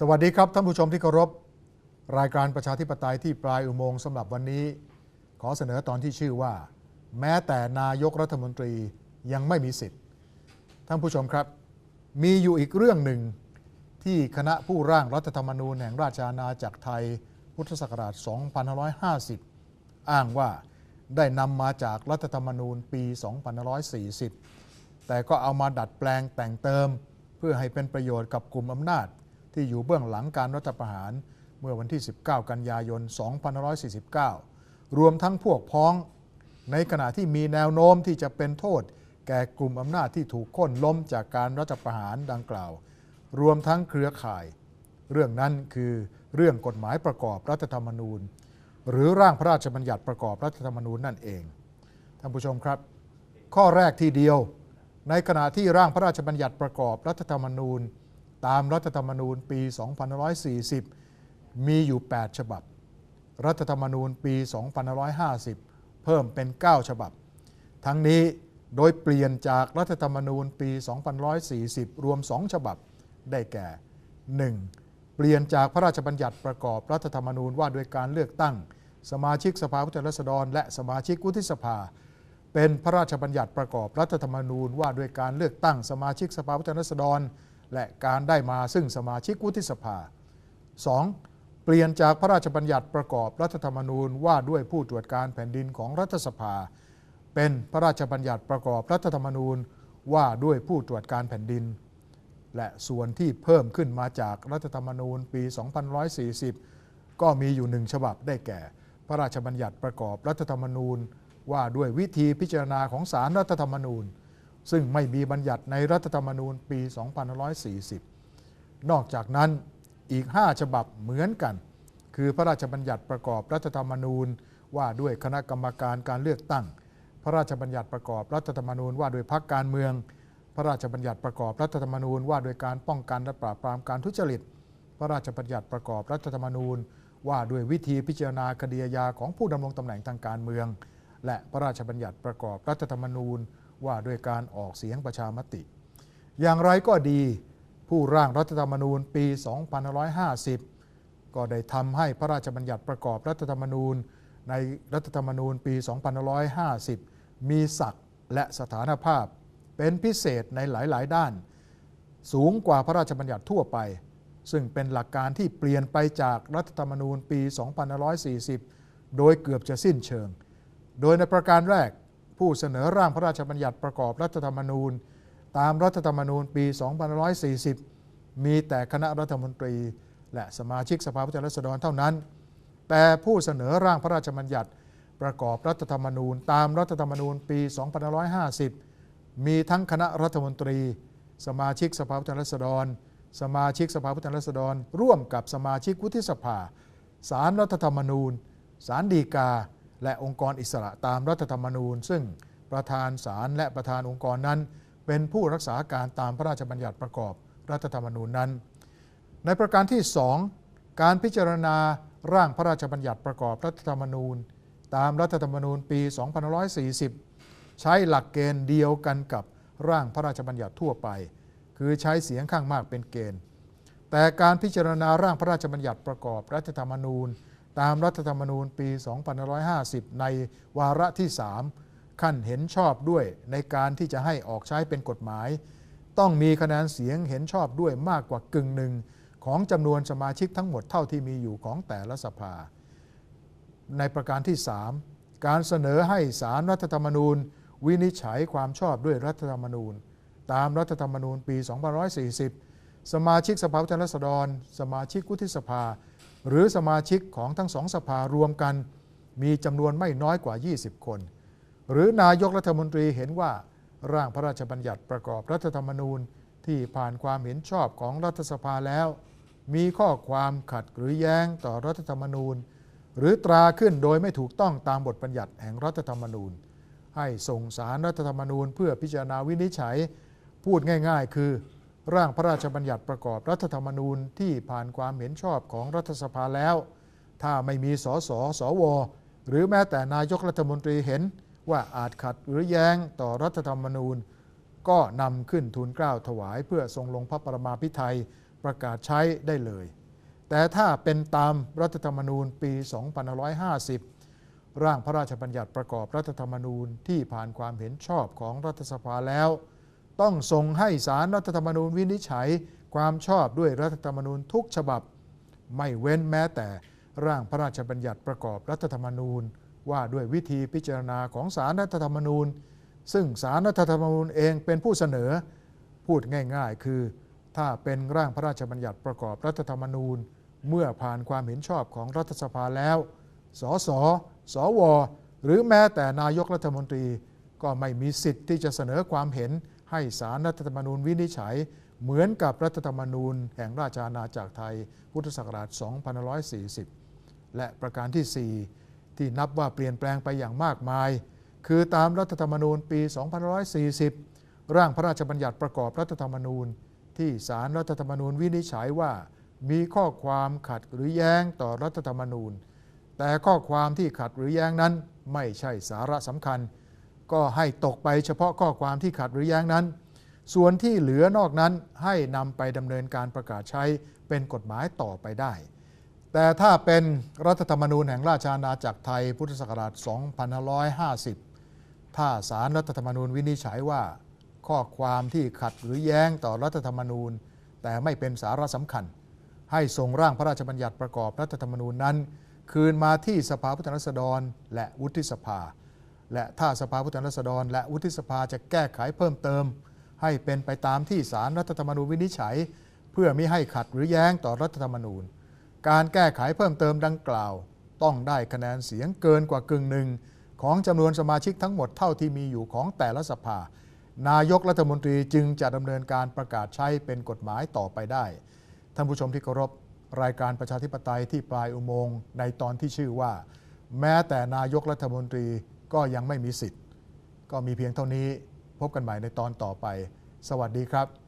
สวัสดีครับท่านผู้ชมที่เคารพ รายการประชาธิปไตยที่ปลายอุโมงค์สำหรับวันนี้ ขอเสนอตอนที่ชื่อว่า แม้แต่นายกรัฐมนตรียังไม่มีสิทธิ์ ท่านผู้ชมครับ มีอยู่อีกเรื่องหนึ่งที่คณะผู้ร่างรัฐธรรมนูญแห่งราชอาณาจักรไทย พุทธศักราช 2550 อ้างว่าได้นำมาจากรัฐธรรมนูญปี 2540 แต่ก็เอามาดัดแปลงแต่งเติม เพื่อให้เป็นประโยชน์กับกลุ่มอำนาจ ที่อยู่เบื้องหลังการรัฐประหาร เมื่อวันที่ 19 กันยายน 2549 รวมทั้งพวกพ้อง ในขณะที่มีแนวโน้มที่จะเป็นโทษ แก่กลุ่มอำนาจที่ถูกค่นล้มจากการรัฐประหารดังกล่าว รวมทั้งเครือข่าย เรื่องนั้นคือเรื่องกฎหมายประกอบรัฐธรรมนูญ หรือร่างพระราชบัญญัติประกอบรัฐธรรมนูญนั่นเองท่านผู้ชมครับ ข้อแรกทีเดียว ในขณะที่ร่างพระราชบัญญัติประกอบรัฐธรรมนูญ ตามรัฐธรรมนูญปี 2540 มีอยู่ 8 ฉบับ รัฐธรรมนูญปี 2550 เพิ่มเป็น 9 ฉบับ ทั้งนี้โดยเปลี่ยนจากรัฐธรรมนูญปี 2540 รวม 2 ฉบับ ได้แก่ 1. เปลี่ยนจากพระราชบัญญัติประกอบรัฐธรรมนูญว่าด้วยการเลือกตั้ง สมาชิกสภาผู้แทนราษฎร และสมาชิกวุฒิสภา เป็นพระราชบัญญัติประกอบรัฐธรรมนูญว่าด้วยการเลือกตั้งสมาชิกสภาผู้แทนราษฎร และการได้มาซึ่งสมาชิกวุฒิสภา 2. เปลี่ยนจากพระราชบัญญัติประกอบรัฐธรรมนูญว่าด้วยผู้ตรวจการแผ่นดินของรัฐสภา เป็นพระราชบัญญัติประกอบรัฐธรรมนูญว่าด้วยผู้ตรวจการแผ่นดิน และส่วนที่เพิ่มขึ้นมาจากรัฐธรรมนูญปี2540 ก็มีอยู่หนึ่งฉบับได้แก่ พระราชบัญญัติประกอบรัฐธรรมนูญ ว่าด้วยวิธีพิจารณาของศาลรัฐธรรมนูญ ซึ่งไม่มีบัญญัติในรัฐธรรมนูญปี 2540 นอกจากนั้นอีก 5 ฉบับเหมือนกัน คือพระราชบัญญัติประกอบรัฐธรรมนูญว่าด้วยคณะกรรมการการเลือกตั้ง พระราชบัญญัติประกอบรัฐธรรมนูญว่าด้วยพรรคการเมือง พระราชบัญญัติประกอบรัฐธรรมนูญว่าด้วยการป้องกันและปราบปรามการทุจริต พระราชบัญญัติประกอบรัฐธรรมนูญ ว่าด้วยวิธีพิจารณาคดีอาญาของผู้ดำรงตำแหน่งทางการเมือง และพระราชบัญญัติประกอบรัฐธรรมนูญ ว่าด้วยการออกเสียงประชามติ อย่างไรก็ดีผู้ร่างรัฐธรรมนูญปี 2550 ก็ได้ทำให้พระราชบัญญัติประกอบรัฐธรรมนูญ ในรัฐธรรมนูญปี 2550 มีศักดิ์และสถานภาพ เป็นพิเศษในหลาย ๆ ด้าน สูงกว่าพระราชบัญญัติทั่วไป ซึ่งเป็นหลักการที่เปลี่ยนไปจากรัฐธรรมนูญปี 2540 โดยเกือบจะสิ้นเชิง โดยในประการแรก ผู้เสนอร่างพระราชบัญญัติประกอบรัฐธรรมนูญ ตามรัฐธรรมนูญปี2540 มีแต่คณะรัฐมนตรี และสมาชิกสภาผู้แทนราษฎรเท่านั้น แต่ผู้เสนอร่างพระราชบัญญัติประกอบรัฐธรรมนูญ ตามรัฐธรรมนูญปี2550 มีทั้งคณะรัฐมนตรี สมาชิกสภาผู้แทนราษฎร สมาชิกสภาผู้แทนราษฎร ร่วมกับสมาชิกวุฒิสภา สารรัฐธรรมนูญ สารดีกา และองค์กรอิสระตามรัฐธรรมนูญ ซึ่งประธานศาลและประธานองค์กรนั้น เป็นผู้รักษาการตามพระราชบัญญัติประกอบรัฐธรรมนูญนั้น ในประการที่ 2 การพิจารณาร่างพระราชบัญญัติประกอบรัฐธรรมนูญ ตามรัฐธรรมนูญปี 2540 ใช้หลักเกณฑ์เดียวกันกับร่างพระราชบัญญัติทั่วไป คือใช้เสียงข้างมากเป็นเกณฑ์ แต่การพิจารณาร่างพระราชบัญญัติประกอบรัฐธรรมนูญ ตามรัฐธรรมนูญปี 2550 ในวาระที่ 3 ขั้นเห็นชอบด้วยในการที่จะให้ออกใช้เป็นกฎหมาย ต้องมีคะแนนเสียงเห็นชอบด้วยมากกว่ากึ่งหนึ่งของจำนวนสมาชิกทั้งหมดเท่าที่มีอยู่ของแต่ละสภา ในประการที่ 3 การเสนอให้สารรัฐธรรมนูญ วินิจฉัยความชอบด้วยรัฐธรรมนูญ ตามรัฐธรรมนูญปี 2540 สมาชิกสภาผู้แทนราษฎร สมาชิกวุฒิสภา หรือสมาชิกของทั้งสองสภารวมกัน มีจำนวนไม่น้อยกว่า 20 คน หรือนายกรัฐมนตรีเห็นว่าร่างพระราชบัญญัติประกอบรัฐธรรมนูญที่ผ่านความเห็นชอบของรัฐสภาแล้ว มีข้อความขัดหรือแย้งต่อรัฐธรรมนูญ หรือตราขึ้นโดยไม่ถูกต้องตามบทบัญญัติแห่งรัฐธรรมนูญ ให้ส่งสารรัฐธรรมนูญเพื่อพิจารณาวินิจฉัย พูดง่าย ๆ คือ ร่างพระราชบัญญัติประกอบรัฐธรรมนูญที่ผ่านความเห็นชอบของรัฐสภาแล้ว ถ้าไม่มีสสสว หรือแม้แต่นายกรัฐมนตรีเห็นว่าอาจขัดหรือแย้งต่อรัฐธรรมนูญ ก็นำขึ้นทูลเกล้าถวายเพื่อทรงลงพระประมาพิไทยประกาศใช้ได้เลย แต่ถ้าเป็นตามรัฐธรรมนูญปี 2550 ร่างพระราชบัญญัติประกอบรัฐธรรมนูญที่ผ่านความเห็นชอบของรัฐสภาแล้ว ต้องส่งให้สารรัฐธรรมนูญวินิจฉัย ความชอบด้วยรัฐธรรมนูญทุกฉบับ ไม่เว้นแม้แต่ร่างพระราชบัญญัติประกอบรัฐธรรมนูญ ว่าด้วยวิธีพิจารณาของสารรัฐธรรมนูญ ซึ่งสารรัฐธรรมนูญเองเป็นผู้เสนอ พูดง่ายๆ คือ ถ้าเป็นร่างพระราชบัญญัติประกอบรัฐธรรมนูญ เมื่อผ่านความเห็นชอบของรัฐสภาแล้ว สส สว หรือแม้แต่นายกรัฐมนตรี ก็ไม่มีสิทธิ์ที่จะเสนอความเห็น ให้สารรัฐธรรมนูญวินิจฉัย เหมือนกับรัฐธรรมนูญแห่งราชอาณาจักรไทย พุทธศักราช 2540 และประการที่ 4 ที่นับว่าเปลี่ยนแปลงไปอย่างมากมาย คือตามรัฐธรรมนูญปี 2540 ร่างพระราชบัญญัติประกอบรัฐธรรมนูญ ที่สารรัฐธรรมนูญวินิจฉัยว่า มีข้อความขัดหรือแย้งต่อรัฐธรรมนูญ แต่ข้อความที่ขัดหรือแย้งนั้นไม่ใช่สาระสำคัญ ก็ให้ตกไปเฉพาะข้อความที่ขัดหรือแย้งนั้น ส่วนที่เหลือนอกนั้นให้นำไปดำเนินการประกาศใช้เป็นกฎหมายต่อไปได้ แต่ถ้าเป็นรัฐธรรมนูญแห่งราชอาณาจักรไทยพุทธศักราช 2550 ถ้าสารรัฐธรรมนูญวินิจฉัยว่า ข้อความที่ขัดหรือแย้งต่อรัฐธรรมนูญ แต่ไม่เป็นสาระสำคัญ ให้ส่งร่างพระราชบัญญัติประกอบรัฐธรรมนูญนั้น คืนมาที่สภาผู้แทนราษฎรและวุฒิสภา และถ้าสภาผู้แทนราษฎร และวุฒิสภาจะแก้ไขเพิ่มเติม ให้เป็นไปตามที่สารรัฐธรรมนูญวินิจฉัย เพื่อมิให้ขัดหรือแย้งต่อรัฐธรรมนูญ การแก้ไขเพิ่มเติมดังกล่าว ต้องได้คะแนนเสียงเกินกว่ากึ่งหนึ่งของจำนวนสมาชิกทั้งหมดเท่าที่มีอยู่ของแต่ละสภา นายกรัฐมนตรีจึงจะดำเนินการประกาศใช้เป็นกฎหมายต่อไปได้ ท่านผู้ชมที่เคารพรายการประชาธิปไตยที่ปลายอุโมงค์ในตอนที่ชื่อว่า แม้แต่นายกรัฐมนตรี ก็ยังไม่มีสิทธิ์ ก็มีเพียงเท่านี้พบกันใหม่ในตอนต่อไป สวัสดีครับ